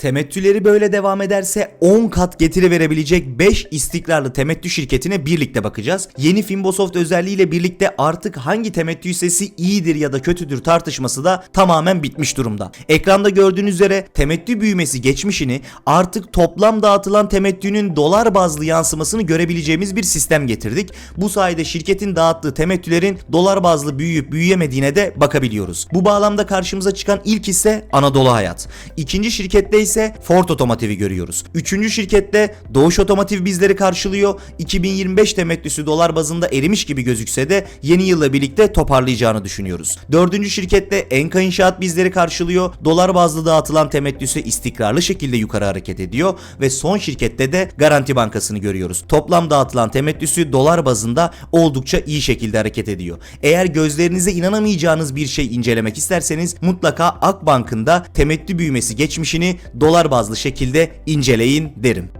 Temettüleri böyle devam ederse 10 kat getiri verebilecek 5 istikrarlı temettü şirketine birlikte bakacağız. Yeni Finbosoft özelliğiyle birlikte artık hangi temettü hissesi iyidir ya da kötüdür tartışması da tamamen bitmiş durumda. Ekranda gördüğünüz üzere temettü büyümesi geçmişini artık toplam dağıtılan temettünün dolar bazlı yansımasını görebileceğimiz bir sistem getirdik. Bu sayede şirketin dağıttığı temettülerin dolar bazlı büyüyüp büyüyemediğine de bakabiliyoruz. Bu bağlamda karşımıza çıkan ilk hisse Anadolu Hayat. İkinci şirkette ise Ford Otomotiv'i görüyoruz. Üçüncü şirkette Doğuş Otomotiv bizleri karşılıyor. 2025 temettüsü dolar bazında erimiş gibi gözükse de yeni yılla birlikte toparlayacağını düşünüyoruz. Dördüncü şirkette Enka İnşaat bizleri karşılıyor. Dolar bazlı dağıtılan temettüsü istikrarlı şekilde yukarı hareket ediyor ve son şirkette de Garanti Bankası'nı görüyoruz. Toplam dağıtılan temettüsü dolar bazında oldukça iyi şekilde hareket ediyor. Eğer gözlerinize inanamayacağınız bir şey incelemek isterseniz mutlaka Akbank'ın da temettü büyümesi geçmişini dolar bazlı şekilde inceleyin derim.